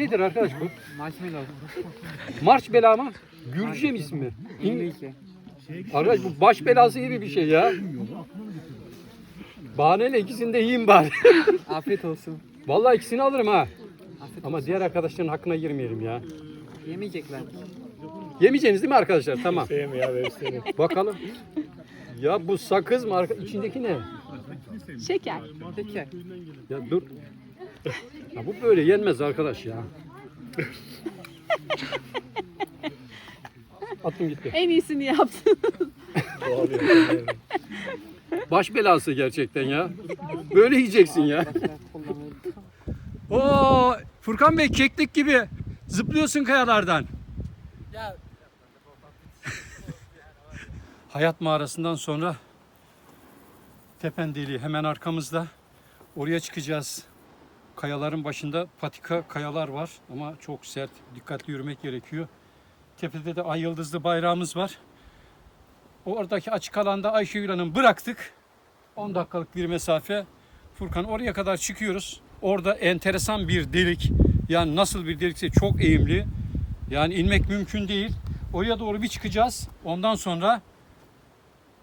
nedir arkadaş bu? Marshmallow. Marş bela mı? Gürcüce mi ismi? İng- 22. Arkadaş bu baş belası gibi bir şey ya. Bahaneyle ikisini de yiyeyim bari. Afiyet olsun. Vallahi ikisini alırım ha. Afiyet Ama diğer arkadaşların hakkına girmeyelim ya. Yemeyecekler. Yemeyeceğiniz değil mi arkadaşlar? Tamam. Sevim ya ben sevim. Bakalım. Ya bu sakız mı? Arka... İçindeki ne? Şeker. Şeker. Ya dur. Ya bu böyle yenmez arkadaş ya. Attım gitti. En iyisini yaptın. Baş belası gerçekten ya. Böyle yiyeceksin ya. Oo Furkan Bey keklik gibi zıplıyorsun kayalardan. Hayat mağarasından sonra Tependeli hemen arkamızda. Oraya çıkacağız. Kayaların başında patika kayalar var ama çok sert. Dikkatli yürümek gerekiyor. Tepede de ay yıldızlı bayrağımız var. Oradaki açık alanda Ayşegül Hanım bıraktık. 10 dakikalık bir mesafe. Furkan oraya kadar çıkıyoruz. Orada enteresan bir delik. Yani nasıl bir delikse çok eğimli. Yani inmek mümkün değil. Oraya doğru bir çıkacağız. Ondan sonra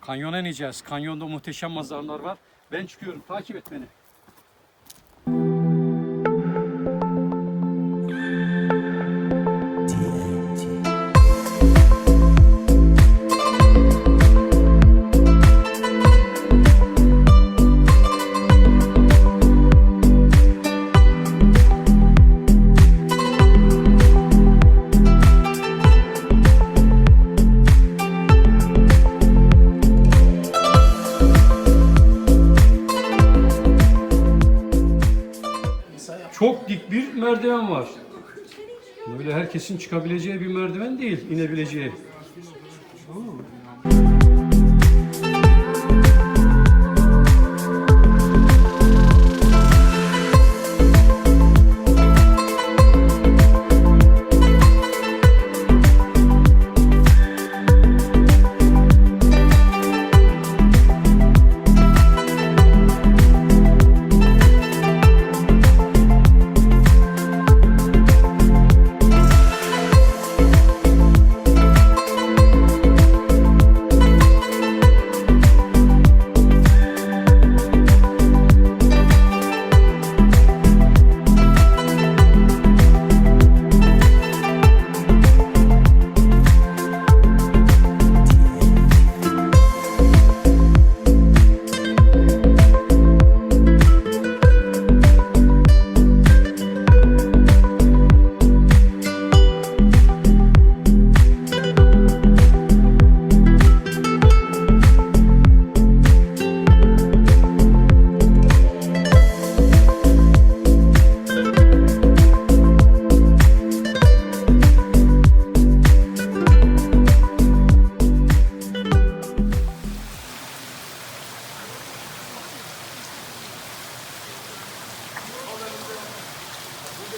kanyona ineceğiz. Kanyonda muhteşem manzaralar var. Ben çıkıyorum. Takip et beni. Merdiven var. Böyle herkesin çıkabileceği bir merdiven değil, inebileceği.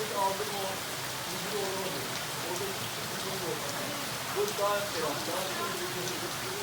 oradaki aldığım o bilgi olmadı. Oradaki bilgi olmadı. Bu daha devam, daha devam.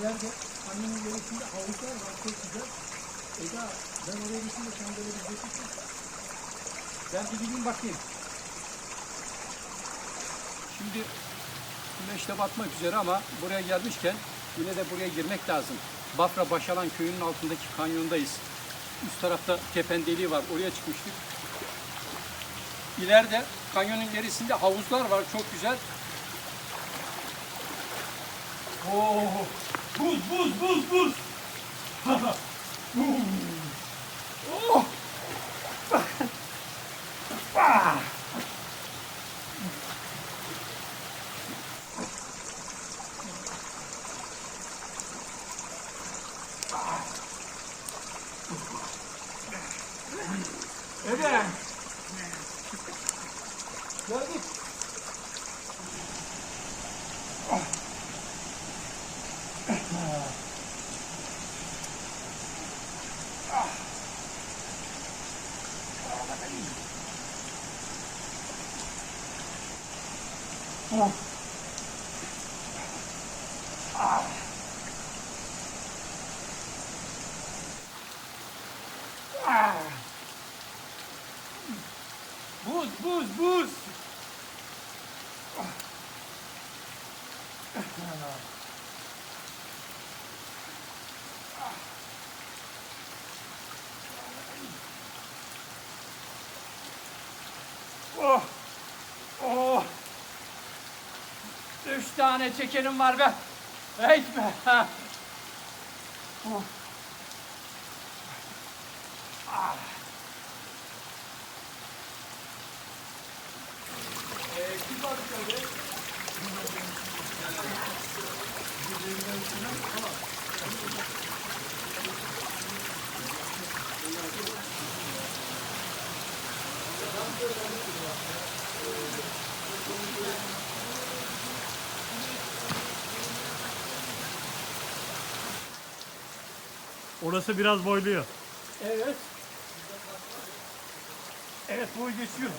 İleride annemin gerisinde havuzlar var çok güzel. Eda ben oraya gittim de sen böyle bir götürsün. Ben bir gideyim bakayım. Şimdi güneş de batmak üzere ama buraya gelmişken yine de buraya girmek lazım. Bafra Başalan köyünün altındaki kanyondayız. Üst tarafta kepen deliği var. Oraya çıkmıştık. İleride kanyonun gerisinde havuzlar var. Çok güzel. Oo, Buz, buz, buz, buz. oh. Ah. Evet. Geldik. Buz, buz, buz. Oh, oh. Üç tane çekenim var be. Be. Ha. Oh. Ah. Orası biraz boyluyor. Evet. Evet boy geçiyor.